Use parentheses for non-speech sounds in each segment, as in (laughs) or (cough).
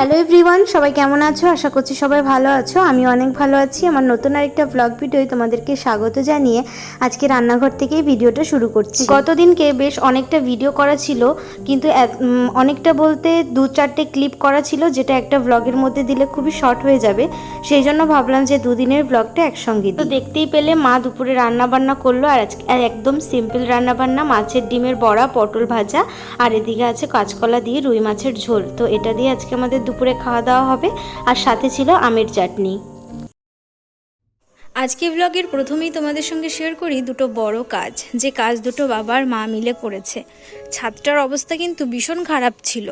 Hello everyone, সবাই কেমন আছো? আশা করছি সবাই ভালো আছো। আমি অনেক ভালো আছি। আমার নতুন আরেকটা ব্লগ ভিডিওয় তোমাদেরকে স্বাগত জানিয়ে আজকে রান্নাঘর থেকেই ভিডিওটা শুরু করছি। গতদিনকে বেশ অনেকটা ভিডিও করা ছিল, কিন্তু অনেকটা বলতে দু চারটে ক্লিপ করা ছিল, যেটা একটা ব্লগের মধ্যে দিলে খুবই শর্ট হয়ে যাবে। সেই জন্য ভাবলাম যে দুদিনের ব্লগটা একসঙ্গে তো দেখতেই পেলে মা দুপুরে রান্না বান্না করল, আর আজকে একদম সিম্পল রান্না বান্না মাছের ডিমের বড়া, পটল ভাজা, আর এদিকে আছে কাঁচকলা দিয়ে রুই মাছের ঝোল। তো এটা দিয়ে আজকে আমাদের দুপুরে খাওয়া দাওয়া হবে। আর সাথে ছিল আমের চাটনি। আজকে ব্লগের প্রথমেই তোমাদের সঙ্গে শেয়ার করি দুটো বড় কাজ। যে কাজ দুটো বাবার মা মিলে করেছে। ছাদটার অবস্থা কিন্তু ভীষণ খারাপ ছিল।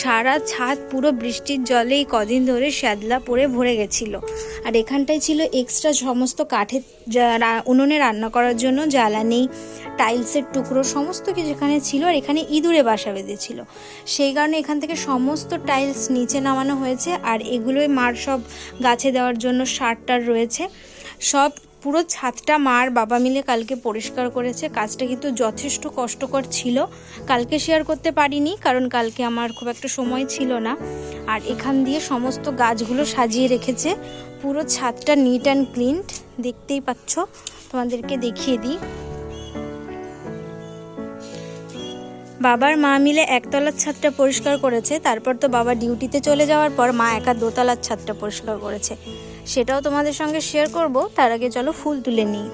সারা ছাদ পুরো বৃষ্টির জলে এই কদিন ধরে শ্যাদলা পড়ে ভরে গেছিল। আর এখানটায় ছিল এক্সট্রা সমস্ত কাঠের উনুনে রান্না করার জন্য জ্বালানি টাইলসের টুকরো, সমস্ত কিছু এখানে ছিল। আর এখানে ইঁদুরে বাসা বেঁধেছিল। সেই কারণে এখান থেকে সমস্ত টাইলস নিচে নামানো হয়েছে। আর এগুলোই মার সব গাছে দেওয়ার জন্য সার টার রয়েছে। সব পুরো ছাদটা মার বাবা মিলে কালকে পরিষ্কার করেছে। কাজটা কিন্তু যথেষ্ট কষ্টকর ছিল। কালকে শেয়ার করতে পারিনি, কারণ কালকে আমার খুব একটা সময় ছিল না। আর এখান দিয়ে সমস্ত গাছগুলো সাজিয়ে রেখেছে। পুরো ছাদটা নিট অ্যান্ড ক্লিন দেখতেই পাচ্ছ। তোমাদেরকে দেখিয়ে দিই। বাবার মা মিলে একতলার ছাদটা পরিষ্কার করেছে। তারপর তো বাবা ডিউটিতে চলে যাওয়ার পর মা একা দোতলার ছাদটা পরিষ্কার করেছে। সেটাও তোমাদের সঙ্গে শেয়ার করব। তার আগে চলো ফুল তুলে নিই।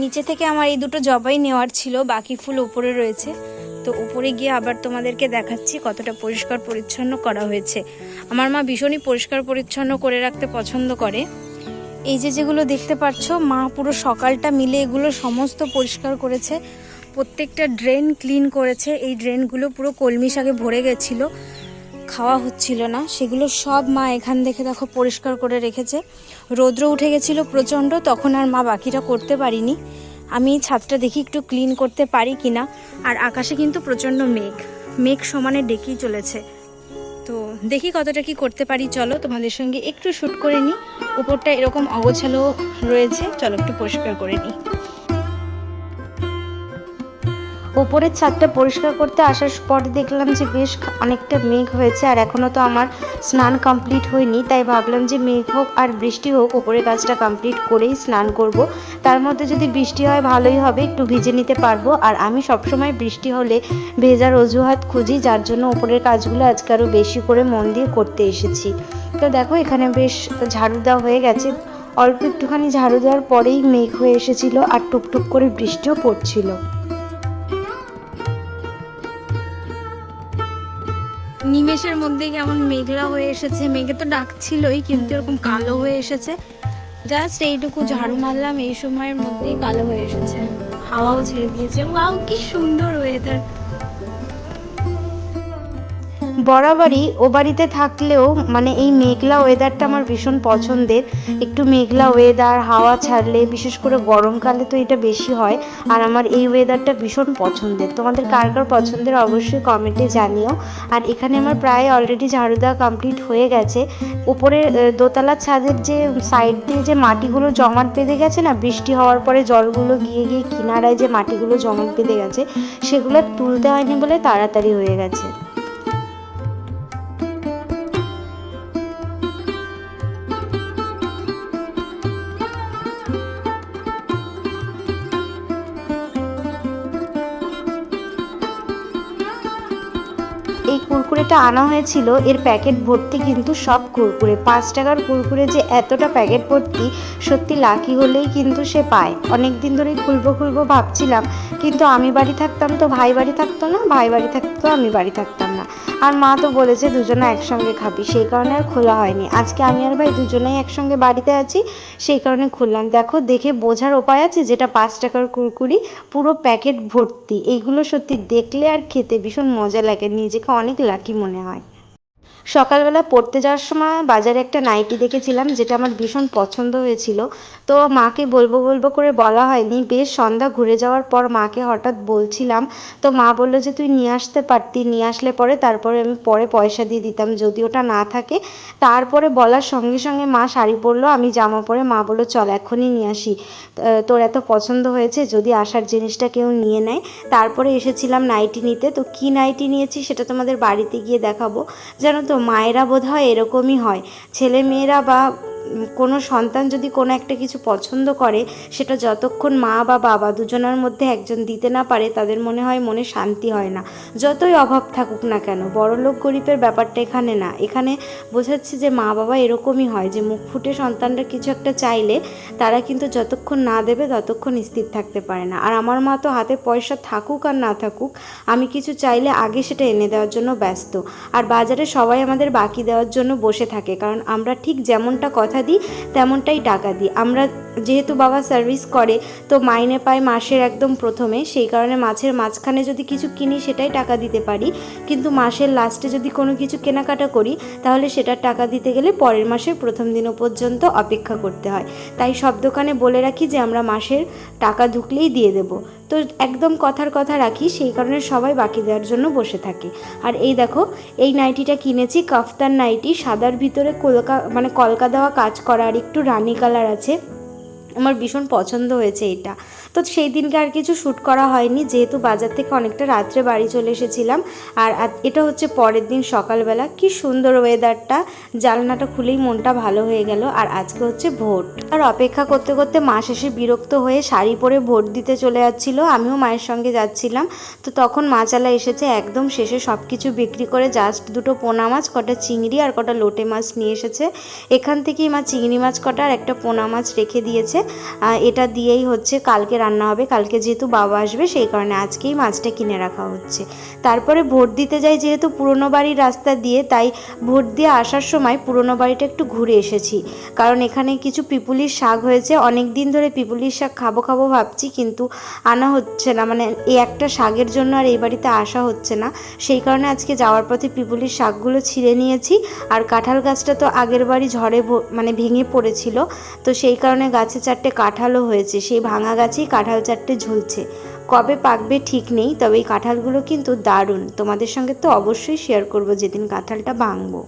নিচে থেকে আমার এই দুটো জবাই নেওয়ার ছিল, বাকি ফুল উপরে রয়েছে। তো উপরে গিয়ে আবার তোমাদেরকে দেখাচ্ছি কতটা পরিষ্কার পরিচ্ছন্ন করা হয়েছে। আমার মা ভীষণই পরিষ্কার পরিচ্ছন্ন করে রাখতে পছন্দ করে। এই যে যেগুলো দেখতে পাচ্ছ মা পুরো সকালটা মিলে এগুলো সমস্ত পরিষ্কার করেছে। প্রত্যেকটা ড্রেন ক্লিন করেছে। এই ড্রেনগুলো পুরো কলমি শাকে ভরে গেছিল। খাওয়া হচ্ছিল না। সেগুলো সব মা এখান থেকে দেখো পরিষ্কার করে রেখেছে। রৌদ্র উঠে গেছিল প্রচণ্ড, তখন আর মা বাকিটা করতে পারিনি। আমি ছাদটা দেখি একটু ক্লিন করতে পারি কিনা। আর আকাশে কিন্তু প্রচণ্ড মেঘ। মেঘ সমানে ডেকেই চলেছে। তো দেখি কতটা কি করতে পারি। চলো, তোমাদের সঙ্গে একটু শ্যুট করে নিই। উপরটা এরকম অগোছালো রয়েছে। চলো, একটু পরিষ্কার করে নিই। ওপরের ছাদটা পরিষ্কার করতে আসার পর দেখলাম যে বেশ অনেকটা মেঘ হয়েছে আর এখনও তো আমার স্নান কমপ্লিট হয়নি, তাই ভাবলাম যে মেঘ হোক আর বৃষ্টি হোক ওপরের কাজটা কমপ্লিট করেই স্নান করব। তার মধ্যে যদি বৃষ্টি হয় ভালোই হবে, একটু ভিজে নিতে পারব আর আমি সবসময় বৃষ্টি হলে ভেজার অজুহাত খুঁজি, যার জন্য ওপরের কাজগুলো আজকে আরও বেশি করে মন দিয়ে করতে এসেছি। তো দেখো এখানে বেশ ঝাড়ু দেওয়া হয়ে গেছে। অল্প একটুখানি ঝাড়ু দেওয়ার পরেই মেঘ হয়ে এসেছিল আর টুকটুক করে বৃষ্টিও পড়ছিল। নিমেষের মধ্যে কেমন মেঘলা হয়ে এসেছে। মেঘে তো ডাকছিলই কিন্তু এরকম কালো হয়ে এসেছে। জাস্ট এইটুকু ঝাড়ু মারলাম, এই সময়ের মধ্যেই কালো হয়ে এসেছে। হাওয়াও ছেড়ে দিয়েছে। ওয়াও কি সুন্দর ওয়েদার বরাবরই ও বাড়িতে থাকলেও মানে এই মেঘলা ওয়েদারটা আমার ভীষণ পছন্দের। একটু মেঘলা ওয়েদার হাওয়া ছাড়লে বিশেষ করে গরমকালে তো এটা বেশি হয়। আর আমার এই ওয়েদারটা ভীষণ পছন্দের। তোমাদের কার কার পছন্দের অবশ্যই কমেন্টে জানিও। আর এখানে আমার প্রায় অলরেডি ঝাড়ু দেওয়া কমপ্লিট হয়ে গেছে। উপরের আহ, দোতলার ছাদের যে সাইড দিয়ে যে মাটিগুলো জমাট বেঁধে গেছে না বৃষ্টি হওয়ার পরে জলগুলো গিয়ে গিয়ে কিনারায় যে মাটিগুলো জমাট বেঁধে গেছে সেগুলো তুলতে হয়নি বলে তাড়াতাড়ি হয়ে গেছে। কুরকুরেটা আনা হয়েছিল, এর প্যাকেট ভর্তি কিন্তু সব কুরকুরে। পাঁচ টাকার কুরকুরে যে এতটা প্যাকেট ভর্তি, সত্যি লাকি হলেই কিন্তু সে পায়। অনেক দিন ধরেই খুলবো খুলবো ভাবছিলাম, কিন্তু আমি বাড়ি থাকতাম তো ভাই বাড়ি থাকতো না, ভাই বাড়ি থাকতো আমি বাড়ি থাকতাম না। আর মা তো বলেছে দুজনে একসঙ্গে খাবি, সেই কারণে আর খোলা হয়নি। আজকে আমি আর ভাই দুজনেই একসঙ্গে বাড়িতে আছি, সেই কারণে খুললাম। দেখো, দেখে বোঝার উপায় আছে যেটা পাঁচ টাকার কুরকুরি, পুরো প্যাকেট ভর্তি। এইগুলো সত্যি দেখলে আর খেতে ভীষণ মজা লাগে, নিজেকে অনেক লাকি মনে হয়। সকালবেলা পড়তে যাওয়ার সময় বাজারে একটা নাইটি দেখেছিলাম, যেটা আমার ভীষণ পছন্দ হয়েছিল। তো মাকে বলব বলব করে বলা হয়নি। বেশ সন্ধ্যা ঘুরে যাওয়ার পর মাকে হঠাৎ বলছিলাম, তো মা বলল যে, তুই নিয়ে আসতে পারতি, নিয়ে আসলে পরে তারপরে আমি পরে পয়সা দিয়ে দিতাম, যদি ওটা না থাকে। তারপরে বলার সঙ্গে সঙ্গে মা শাড়ি পরলো, আমি জামা পরে মা বলল, চল এখনই নিয়ে আসি। তোর এত পছন্দ হয়েছে, যদি আসার জিনিসটা কেউ নিয়ে নেয়। তারপরে এসেছিলাম নাইটি নিতে। তো কি নাইটি নিয়েছি সেটা তোমাদের বাড়িতে গিয়ে দেখাবো। জানো তো মায়েরা বোধ হয় এরকমই হয়। ছেলে মেয়েরা বা কোনো সন্তান যদি কোনো একটা কিছু পছন্দ করে, সেটা যতক্ষণ মা বা বাবা দুজনের মধ্যে একজন দিতে না পারে, তাদের মনে হয় মনে শান্তি হয় না। যতই অভাব থাকুক না কেন, বড়লোক গরিবের ব্যাপারটা এখানে না। এখানে বোঝাচ্ছে যে মা বাবা এরকমই হয় যে মুখ ফুটে সন্তানরা কিছু একটা চাইলে, তারা কিন্তু যতক্ষণ না দেবে ততক্ষণ স্থির থাকতে পারে না। আর আমার মা তো হাতে পয়সা থাকুক আর না থাকুক, আমি কিছু চাইলে আগে সেটা এনে দেওয়ার জন্য ব্যস্ত। আর বাজারে সবাই আমাদের বাকি দেওয়ার জন্য বসে থাকে, কারণ আমরা ঠিক যেমনটা কথা দিই, তেমনটাই টাকা দিই। আমরা যেহেতু বাবা সার্ভিস করে, তো মাইনে পায় মাসের একদম প্রথমে, সেই কারণে মাছের মাঝখানে যদি কিছু কিনি সেটাই টাকা দিতে পারি। কিন্তু মাসের লাস্টে যদি কোনো কিছু কেনাকাটা করি, তাহলে সেটার টাকা দিতে গেলে পরের মাসের প্রথম দিনও পর্যন্ত অপেক্ষা করতে হয়। তাই সব দোকানে বলে রাখি যে, আমরা মাসের টাকা ঢুকলেই দিয়ে দেব। তো একদম কথার কথা রাখি, সেই কারণে সবাই বাকি দেওয়ার জন্য বসে থাকে। আর এই দেখো, এই নাইটিটা কিনেছি কাফতার নাইটি, সাদার ভিতরে কলকা মানে কলকা দেওয়া কাজ করা আর একটু রানি কালার আছে। আমার ভীষণ পছন্দ হয়েছে এটা। তো সেই দিনকে আর কিছু শ্যুট করা হয়নি, যেহেতু বাজার থেকে অনেকটা রাত্রে বাড়ি চলে এসেছিলাম। আর এটা হচ্ছে পরের দিন সকালবেলা। কি সুন্দর ওয়েদারটা জানলাটা খুলেই মনটা ভালো হয়ে গেল। আর আজকে হচ্ছে ভোট। আর অপেক্ষা করতে করতে মা শেষে বিরক্ত হয়ে শাড়ি পরে ভোট দিতে চলে যাচ্ছিল। আমিও মায়ের সঙ্গে যাচ্ছিলাম। তো তখন মাচালা এসেছে একদম শেষে সব কিছু বিক্রি করে জাস্ট দুটো পোনা মাছ, কটা চিংড়ি আর কটা লোটে মাছ নিয়ে এসেছে। এখান থেকেই মা চিংড়ি মাছ, কটা আর একটা পোনা মাছ রেখে দিয়েছে। এটা দিয়েই হচ্ছে কালকে রান্না হবে, কালকে যেহেতু বাবা আসবে, সেই কারণে আজকেই মাছটা কিনে রাখা হচ্ছে। তারপরে ভোট দিতে যাই, যেহেতু পুরনো বাড়ির রাস্তা দিয়ে, তাই ভোট দিয়ে আসার সময় পুরনো বাড়িটা একটু ঘুরে এসেছি। কারণ এখানে কিছু পিপুলির শাক হয়েছে, অনেক দিন ধরে পিপুলির শাক খাব খাব ভাবছি, কিন্তু আনা হচ্ছে না। মানে এই একটা শাকের জন্য আর এই বাড়িতে আসা হচ্ছে না। সেই কারণে আজকে যাওয়ার পথে পিপুলির শাকগুলো ছিঁড়ে নিয়েছি, আর কাঁঠাল গাছটা তো আগের বাড়ি ঝড়ে মানে ভেঙে পড়েছিল, তো সেই কারণে গাছে চারটে কাঁঠালও হয়েছে। সেই ভাঙা গাছেই কাঁঠাল চারটে ঝুলছে। কবে পাকবে ঠিক নেই, তবে এই কাঁঠালগুলো কিন্তু দারুণ। তোমাদের সঙ্গে তো অবশ্যই শেয়ার করব, যেদিন কাঁঠালটা ভাঙবো।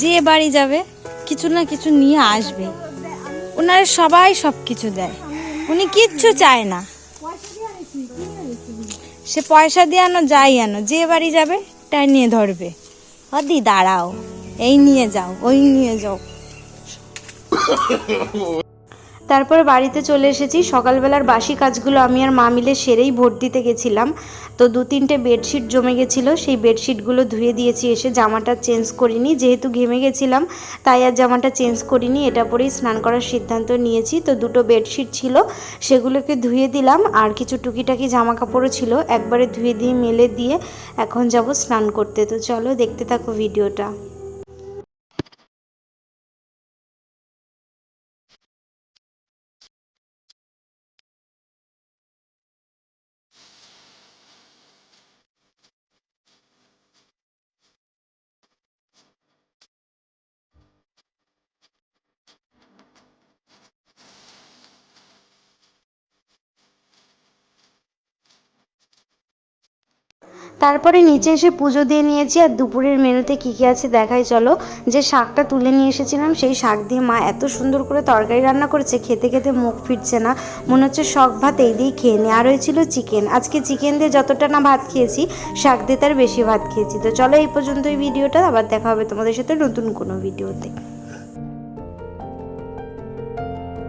যে বাড়ি যাবে, কিছু না কিছু নিয়ে আসবে। ওনারা সবাই সব কিছু দেয়। উনি কিচ্ছু চায় না। সে পয়সা দিয়ে আনো, যাই আনো, যে বাড়ি যাবে, তাই নিয়ে ধরবে। অদি দাঁড়াও, এই নিয়ে যাও, ওই নিয়ে যাও। (laughs) তারপরে বাড়িতে চলে এসেছি। সকালবেলার বাসি কাজগুলো আমি আর মা মিলে সেরেই ভোট দিতে গেছিলাম। তো দু তিনটে বেডশিট জমে গেছিল। সেই বেডশিটগুলো ধুয়ে দিয়েছি, এসে জামাটা চেঞ্জ করিনি। যেহেতু ঘেমে গেছিলাম, তাই আর জামাটা চেঞ্জ করিনি। এটা পরেই স্নান করার সিদ্ধান্ত নিয়েছি। তো দুটো বেডশিট ছিল, সেগুলোকে ধুয়ে দিলাম। আর কিছু টুকিটাকি জামা কাপড়ও ছিল। একবারে ধুয়ে দিয়ে, মেলে দিয়ে এখন যাব স্নান করতে। তো চলো দেখতে থাকো ভিডিওটা। তারপরে নিচে এসে পুজো দিয়ে নিয়েছি আর দুপুরের মেনুতে কী কী আছে দেখাই, চলো। যে শাকটা তুলে নিয়ে এসেছিলাম, সেই শাক দিয়ে মা এত সুন্দর করে তরকারি রান্না করেছে, খেতে খেতে মুখ ফিরছে না। মনে হচ্ছে শখ ভাত এই দিয়েই খেয়ে নি। আর হয়েছিল চিকেন। আজকে চিকেন দিয়ে যতটা না ভাত খেয়েছি, শাক দিয়ে তার বেশি ভাত খেয়েছি। তো চলো এই পর্যন্ত এই ভিডিওটা, আবার দেখা হবে তোমাদের সাথে নতুন কোনো ভিডিওতে।